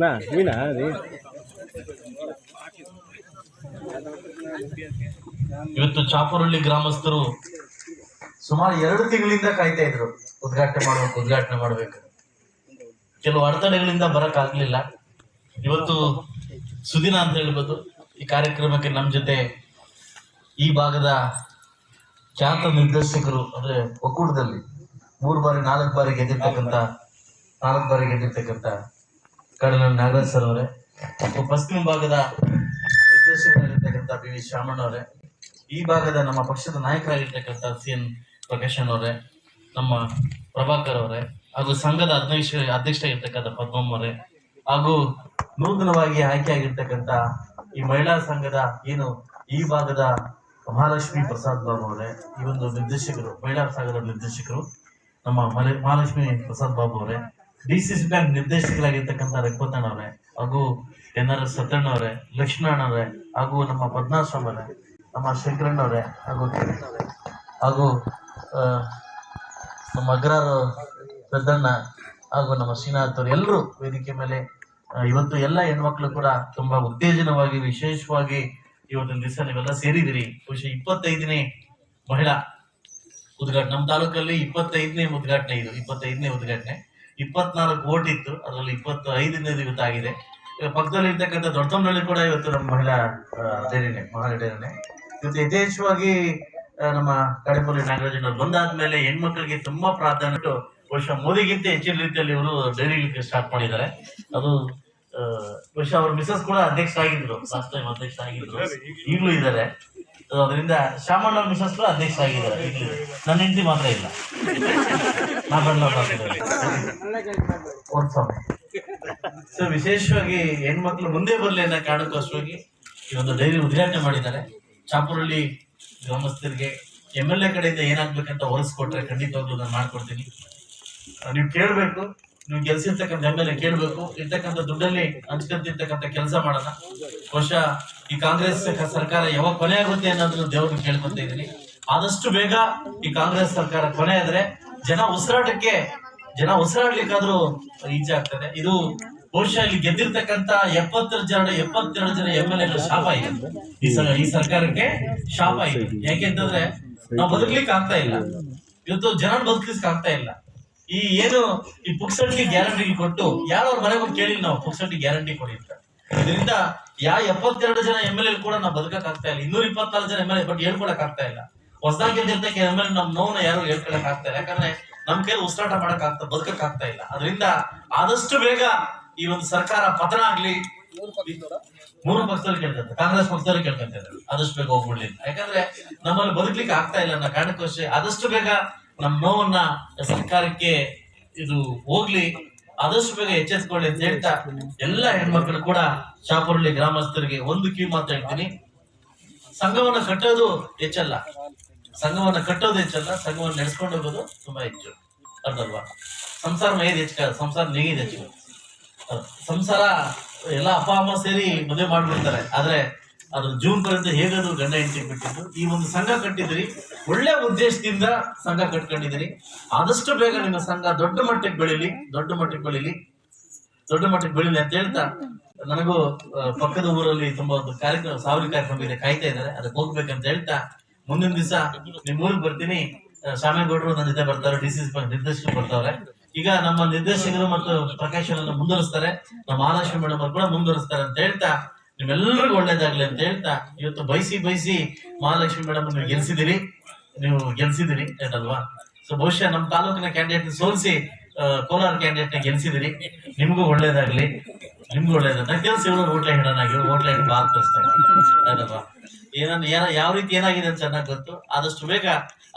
ಮೀನಾ ಮೀನಾ ರೀ ಇವತ್ತು ಚಾಪುರಳ್ಳಿ ಗ್ರಾಮಸ್ಥರು ಸುಮಾರು ಎರಡು ತಿಂಗಳಿಂದ ಕಾಯ್ತಾ ಇದ್ರು ಉದ್ಘಾಟನೆ ಮಾಡ್ಬೇಕು ಉದ್ಘಾಟನೆ ಮಾಡ್ಬೇಕು. ಕೆಲವು ಅಡೆತಡೆಗಳಿಂದ ಬರಕ್ ಆಗ್ಲಿಲ್ಲ ಇವತ್ತು ಸುದಿನ ಅಂತ ಹೇಳ್ಬೋದು, ಈ ಕಾರ್ಯಕ್ರಮಕ್ಕೆ ನಮ್ಮ ಜೊತೆ ಈ ಭಾಗದ ಖ್ಯಾತ ನಿರ್ದೇಶಕರು, ಅಂದ್ರೆ ಒಕ್ಕೂಟದಲ್ಲಿ ಮೂರು ಬಾರಿ, ನಾಲ್ಕು ಬಾರಿ ಗೆದ್ದಿರ್ತಕ್ಕಂಥ, ನಾಲ್ಕು ಬಾರಿ ಗೆದ್ದಿರ್ತಕ್ಕಂಥ ಕರ್ನಲ್ ನಾಗರಾಜ್ ಸರ್ ಅವರೇ. ಪಶ್ಚಿಮ ಭಾಗದ ನಿರ್ದೇಶಕರಾಗಿರ್ತಕ್ಕಂಥ ಬಿ ವಿ ಶಾಮಣ್ಣ ಅವರೇ. ಈ ಭಾಗದ ನಮ್ಮ ಪಕ್ಷದ ನಾಯಕರಾಗಿರ್ತಕ್ಕಂಥ ಸಿ ಎನ್ ಪ್ರಕಾಶನ್ ಅವರೇ, ನಮ್ಮ ಪ್ರಭಾಕರ್ ಅವರೇ, ಹಾಗೂ ಸಂಘದ ಅಧ್ಯಕ್ಷ ಅಧ್ಯಕ್ಷರಾಗಿರ್ತಕ್ಕಂಥ ಪದ್ಮಮ್ಮ ಅವರೇ, ಹಾಗೂ ನೂತನವಾಗಿ ಆಯ್ಕೆಯಾಗಿರ್ತಕ್ಕಂಥ ಈ ಮಹಿಳಾ ಸಂಘದ ಏನು ಈ ಭಾಗದ ಮಹಾಲಕ್ಷ್ಮಿ ಪ್ರಸಾದ್ ಬಾಬು ಅವರೇ, ಈ ಒಂದು ನಿರ್ದೇಶಕರು, ಮಹಿಳಾ ಸಂಘದ ನಿರ್ದೇಶಕರು, ನಮ್ಮ ಮಹಾಲಕ್ಷ್ಮಿ ಪ್ರಸಾದ್ ಬಾಬು ಅವರೇ. ಡಿ ಸಿ ಸಿ ಬ್ಯಾಂಕ್ ನಿರ್ದೇಶಕರಾಗಿರ್ತಕ್ಕಂಥ ರಘುಪತಣ್ಣ ಅವರೇ, ಹಾಗೂ ಎನ್ ಆರ್ ಎಸ್ ಸತ್ಯಣ್ಣ ಅವರೇ ಲಕ್ಷ್ಮಣ ಅವರೇ, ಹಾಗೂ ನಮ್ಮ ಅವರೇ, ನಮ್ಮ ಶಂಕರಣ್ಣ ಅವರೇ, ಹಾಗೂ ಹಾಗೂ ನಮ್ಮ ಅಗ್ರಾರು ಪೆದ್ದಣ್ಣ ಹಾಗೂ ನಮ್ಮ ಶ್ರೀನಾಥ್ ಅವರು ಎಲ್ಲರೂ ವೇದಿಕೆ ಮೇಲೆ ಇವತ್ತು ಎಲ್ಲ ಹೆಣ್ಮಕ್ಳು ಕೂಡ ತುಂಬಾ ಉತ್ತೇಜನವಾಗಿ, ವಿಶೇಷವಾಗಿ ಇವತ್ತಿನ ದಿವಸ ನೀವೆಲ್ಲ ಸೇರಿದಿರಿ ಬಹುಶಃ ಇಪ್ಪತ್ತೈದನೇ ಮಹಿಳಾ ಉದ್ಘಾಟನೆ. ನಮ್ಮ ತಾಲೂಕಲ್ಲಿ ಇಪ್ಪತ್ತೈದನೇ ಉದ್ಘಾಟನೆ ಇದು, ಇಪ್ಪತ್ತೈದನೇ ಉದ್ಘಾಟನೆ. ಇಪ್ಪತ್ನಾಲ್ಕು ಕೋಟಿ ಇತ್ತು. ಅದರಲ್ಲಿ ಇಪ್ಪತ್ತು ಐದನೇದು ಇವತ್ತು ಆಗಿದೆ. ಈಗ ಪಕ್ಕದಲ್ಲಿ ಇರ್ತಕ್ಕಂಥ ದೊಡ್ಡತಮ್ಮನಹಳ್ಳಿ ಕೂಡ ಇವತ್ತು ನಮ್ಮ ಮಹಿಳಾ ಡೈರಿನೇ ಮಹಿಳಾ ಇವತ್ತು ಯಥೇಚ್ಛವಾಗಿ ನಮ್ಮ ಕಡೆಪಲ್ಲಿ ನಾಗರಾಜನವ್ರು ಬಂದಾದ್ಮೇಲೆ ಹೆಣ್ಮಕ್ಳಿಗೆ ತುಂಬಾ ಪ್ರಾಧಾನ್ಯ ವರ್ಷ ಮೋದಿಗಿಂತ ಹೆಚ್ಚಿನ ರೀತಿಯಲ್ಲಿ ಇವರು ಡೈರಿ ಸ್ಟಾರ್ಟ್ ಮಾಡಿದ್ದಾರೆ. ಅದು ವರ್ಷ ಅವ್ರ ಮಿಸಸ್ ಕೂಡ ಅಧ್ಯಕ್ಷ ಆಗಿದ್ರು ಲಾಸ್ಟ್ ಟೈಮ್ ಅಧ್ಯಕ್ಷ ಆಗಿದ್ರು ಈಗಲೂ ಇದ್ದಾರೆ. ಅದರಿಂದ ಶ್ಯಾಮಣ್ಣ ಮಿಶಸ್ತ್ರ ಅಧ್ಯಕ್ಷ ಆಗಿದ್ದಾರೆ ನನ್ನ ಹೆಂಡತಿ ಮಾತ್ರ ಇಲ್ಲ. ಸೊ ವಿಶೇಷವಾಗಿ ಹೆಣ್ಮಕ್ಳು ಮುಂದೆ ಬರಲಿ ಅನ್ನೋ ಕಾರಣಕ್ಕೋಸ್ಕರವಾಗಿ ಈ ಒಂದು ಡೈರಿ ಉದ್ಘಾಟನೆ ಮಾಡಿದ್ದಾರೆ. ಚಾಪುರಳ್ಳಿ ಗ್ರಾಮಸ್ಥರಿಗೆ ಎಂ ಎಲ್ ಎ ಕಡೆಯಿಂದ ಏನಾಗ್ಬೇಕಂತ ಹೊಲಿಸ್ಕೊಟ್ರೆ ಖಂಡಿತವಾಗ್ಲೂ ನಾನು ಮಾಡ್ಕೊಡ್ತೀನಿ. ನೀವು ಕೇಳಬೇಕು. ನೀವು ಗೆಲ್ಸಿರ್ತಕ್ಕಂಥ ಎಂ ಎಲ್ ಎ ಕೇಳಬೇಕು. ಇರ್ತಕ್ಕಂಥ ದುಡ್ಡಲ್ಲಿ ಹಂಚ್ಕೊಂತಿರ್ತಕ್ಕಂಥ ಕೆಲಸ ಮಾಡೋಣ. ಬಹುಶಃ ಈ ಕಾಂಗ್ರೆಸ್ ಸರ್ಕಾರ ಯಾವಾಗ ಕೊನೆ ಆಗುತ್ತೆ ಅನ್ನೋದನ್ನು ದೇವ್ರನ್ನ ಕೇಳ್ಕೊತ ಇದ್ದೀನಿ. ಆದಷ್ಟು ಬೇಗ ಈ ಕಾಂಗ್ರೆಸ್ ಸರ್ಕಾರ ಕೊನೆ ಆದ್ರೆ ಜನ ಉಸಿರಾಟಕ್ಕೆ, ಜನ ಉಸಿರಾಡ್ಲಿಕ್ಕಾದ್ರೂ ಈಜೆ ಆಗ್ತದೆ. ಇದು ಬಹುಶಃ ಇಲ್ಲಿ ಗೆದ್ದಿರ್ತಕ್ಕಂಥ ಎಪ್ಪತ್ತೆರಡು ಜನ ಎಪ್ಪತ್ತೆರಡು ಜನ ಎಂ ಎಲ್ ಎ ಶಾಪ ಇದೆ. ಈ ಈ ಸರ್ಕಾರಕ್ಕೆ ಶಾಪ ಇದೆ. ಯಾಕೆಂತಂದ್ರೆ ನಾವು ಬದುಕ್ಲಿಕ್ಕೆ ಆಗ್ತಾ ಇಲ್ಲ. ಇವತ್ತು ಜನ ಬದುಕಲಿಕ್ಕೆ ಆಗ್ತಾ ಇಲ್ಲ. ಈ ಏನು, ಈ ಪುಕ್ಸಟ್ಟಿ ಗ್ಯಾರಂಟಿ ಕೊಟ್ಟು, ಯಾರವ್ರ ಮನೆ ಹೋಗಿ ಕೇಳಿ ನಾವು ಪುಕ್ಸಟ್ಟಿ ಗ್ಯಾರಂಟಿ ಕೊಡಿ ಅಂತ. ಇದರಿಂದ ಯಾ ಎಪ್ಪತ್ತೆರಡು ಜನ ಎಂ ಎಲ್ ಎ ಕೂಡ ನಾವು ಬದುಕಕ್ ಆಗ್ತಾ ಇಲ್ಲ. ಇನ್ನೂರ ಇಪ್ಪತ್ನಾಲ್ಕು ಜನ ಎಂ ಎಲ್ ಎ ಬಟ್ ಹೇಳ್ಕೊಳಕ್ ಆಗ್ತಾ ಇಲ್ಲ. ಹೊಸದಾಗಿ ಎಂ ಎಲ್ ನಮ್ ನೋವನ್ನ ಯಾರು ಹೇಳ್ಕೊಳಕ್ ಆಗ್ತಾ ಇಲ್ಲ. ಯಾಕಂದ್ರೆ ನಮ್ ಕೈಲಿ ಉಸಿರಾಟ ಮಾಡಕ್ ಆಗ್ತಾ ಬದುಕಕ್ ಆಗ್ತಾ ಇಲ್ಲ. ಅದರಿಂದ ಆದಷ್ಟು ಬೇಗ ಈ ಒಂದು ಸರ್ಕಾರ ಪತನ ಆಗ್ಲಿ. ಮೂರು ಪಕ್ಷದಲ್ಲಿ ಕೇಳ್ತಂತೆ ಕಾಂಗ್ರೆಸ್ ಪಕ್ಷದಲ್ಲಿ ಕೇಳ್ತಂತೆ ಆದಷ್ಟು ಬೇಗ ಹೋಗ್ಬಿಡ್ಲಿ ಯಾಕಂದ್ರೆ ನಮ್ಮಲ್ಲಿ ಬದುಕ್ಲಿಕ್ಕೆ ಆಗ್ತಾ ಇಲ್ಲ ಅನ್ನೋ ಕಾರಣಕ್ಕೋಸ್ಕರ ಆದಷ್ಟು ಬೇಗ ನಮ್ಮ ನೋವನ್ನ ಸರ್ಕಾರಕ್ಕೆ ಇದು ಹೋಗ್ಲಿ, ಆದಷ್ಟು ಬೇಗ ಎಚ್ಚೆತ್ಕೊಳ್ಳಿ ಅಂತ ಹೇಳ್ತಾ ಎಲ್ಲ ಹೆಣ್ಮಕ್ಳು ಕೂಡ ಶಾಪುರಳ್ಳಿ ಗ್ರಾಮಸ್ಥರಿಗೆ ಒಂದು ಕಿವಿ ಮಾತು ಹೇಳ್ತೀನಿ. ಸಂಘವನ್ನ ಕಟ್ಟೋದು ಹೆಚ್ಚಲ್ಲ ಸಂಘವನ್ನು ಕಟ್ಟೋದು ಹೆಚ್ಚಲ್ಲ ಸಂಘವನ್ನು ನಡೆಸ್ಕೊಂಡು ಹೋಗೋದು ತುಂಬಾ ಹೆಚ್ಚು. ಅರ್ಧಲ್ವಾ? ಸಂಸಾರ ಮೇಯ್ದು ಹೆಚ್ಚು ಸಂಸಾರ ನೆಗೆದು ಹೆಚ್ಚು. ಸಂಸಾರ ಎಲ್ಲ ಅಪ್ಪ, ಅಮ್ಮ ಸೇರಿ ಮದುವೆ ಮಾಡ್ಬಿಡ್ತಾರೆ. ಆದ್ರೆ ಅದು ಜೂನ್ ಪರ್ಯಂತ ಹೇಗಾದ್ರು ಗಂಡ ಹೆಂಡತಿ ಬಿಟ್ಟಿದ್ದು. ಈ ಒಂದು ಸಂಘ ಕಟ್ಟಿದ್ರಿ ಒಳ್ಳೆ ಉದ್ದೇಶದಿಂದ ಸಂಘ ಕಟ್ಕೊಂಡಿದ್ದೀರಿ. ಆದಷ್ಟು ಬೇಗ ನಿಮ್ಮ ಸಂಘ ದೊಡ್ಡ ಮಟ್ಟಕ್ಕೆ ಬೆಳಿಲಿ, ದೊಡ್ಡ ಮಟ್ಟಕ್ಕೆ ಬೆಳಿಲಿ, ದೊಡ್ಡ ಮಟ್ಟಕ್ಕೆ ಬೆಳಿಲಿ ಅಂತ ಹೇಳ್ತಾ ನನಗೂ ಪಕ್ಕದ ಊರಲ್ಲಿ ತುಂಬಾ ಒಂದು ಕಾರ್ಯಕ್ರಮ, ಸಾವಿರ ಕಾರ್ಯಕ್ರಮ ಇದೆ, ಕಾಯ್ತಾ ಇದ್ದಾರೆ. ಅದಕ್ಕೆ ಹೋಗ್ಬೇಕಂತ ಹೇಳ್ತಾ ಮುಂದಿನ ದಿವಸ ನಿಮ್ ಊರಿಗೆ ಬರ್ತೀನಿ. ಶಾಮೇಗೌಡರು ನನ್ನ ಜೊತೆ ಬರ್ತಾರೆ, ಡಿ ಸಿ ನಿರ್ದೇಶಕರು ಬರ್ತಾರೆ. ಈಗ ನಮ್ಮ ನಿರ್ದೇಶಕರು ಮತ್ತು ಪ್ರಕಾಶ್ ಮುಂದುವರಿಸ್ತಾರೆ. ನಮ್ಮ ಮಹಾಲಕ್ಷ್ಮಿ ಮೇಡಮ್ ಅವರು ಕೂಡ ಮುಂದುವರಿಸ್ತಾರೆ ಅಂತ ಹೇಳ್ತಾ ನಿಮ್ಮೆಲ್ಲರಿಗೂ ಒಳ್ಳೇದಾಗ್ಲಿ ಅಂತ ಹೇಳ್ತಾ ಇವತ್ತು ಬಯಸಿ ಬಯಸಿ ಮಹಾಲಕ್ಷ್ಮಿ ಮೇಡಮ್ ನೀವು ಗೆಲ್ಸಿದಿರಿ ನೀವು ಗೆಲ್ಸಿದಿರಿ ಏನಲ್ವಾ ಸೊ ಬಹುಶಃ ನಮ್ಮ ತಾಲೂಕಿನ ಕ್ಯಾಂಡಿಡೇಟ್ ಸೋಲಿಸಿ ಕೋಲಾರ ಕ್ಯಾಂಡಿಡೇಟ್ ಗೆಲ್ಸಿದಿರಿ ನಿಮ್ಗೂ ಒಳ್ಳೇದಾಗ್ಲಿ, ನಿಮ್ಗೂ ಒಳ್ಳೇದು ನಾ ಕೆಲಸ ಇವರು ಹೋಟ್ಲೆ ಹಿಡನಾಗಿ ಹೋಟ್ಲೆ ಹಿಡ್ ಏನನ್ನ ಏನ, ಯಾವ ರೀತಿ ಏನಾಗಿದೆ ಅಂತ ಚೆನ್ನಾಗಿ ಗೊತ್ತು. ಆದಷ್ಟು ಬೇಗ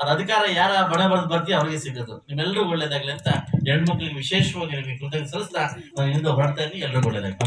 ಅದ್ ಅಧಿಕಾರ ಯಾರ ಬಣ ಬರೆದು ಬರ್ತೀವಿ ಅವರಿಗೆ ಸಿಗೋದು. ನಿಮ್ಮೆಲ್ಲರಿಗೂ ಒಳ್ಳೇದಾಗ್ಲಿ ಅಂತ ಹೆಣ್ಮಕ್ಳಿಗೆ ವಿಶೇಷವಾಗಿ ನಿಮಗೆ ಕೃತಜ್ಞ ಸಲ್ಲಿಸ್ತಾ ನಾನು ಇಂದು ಹೊರಡ್ತಾ ಇದ್ದೀನಿ. ಎಲ್ರಿಗೂ ಒಳ್ಳೇದಾಗ್ಲಿ.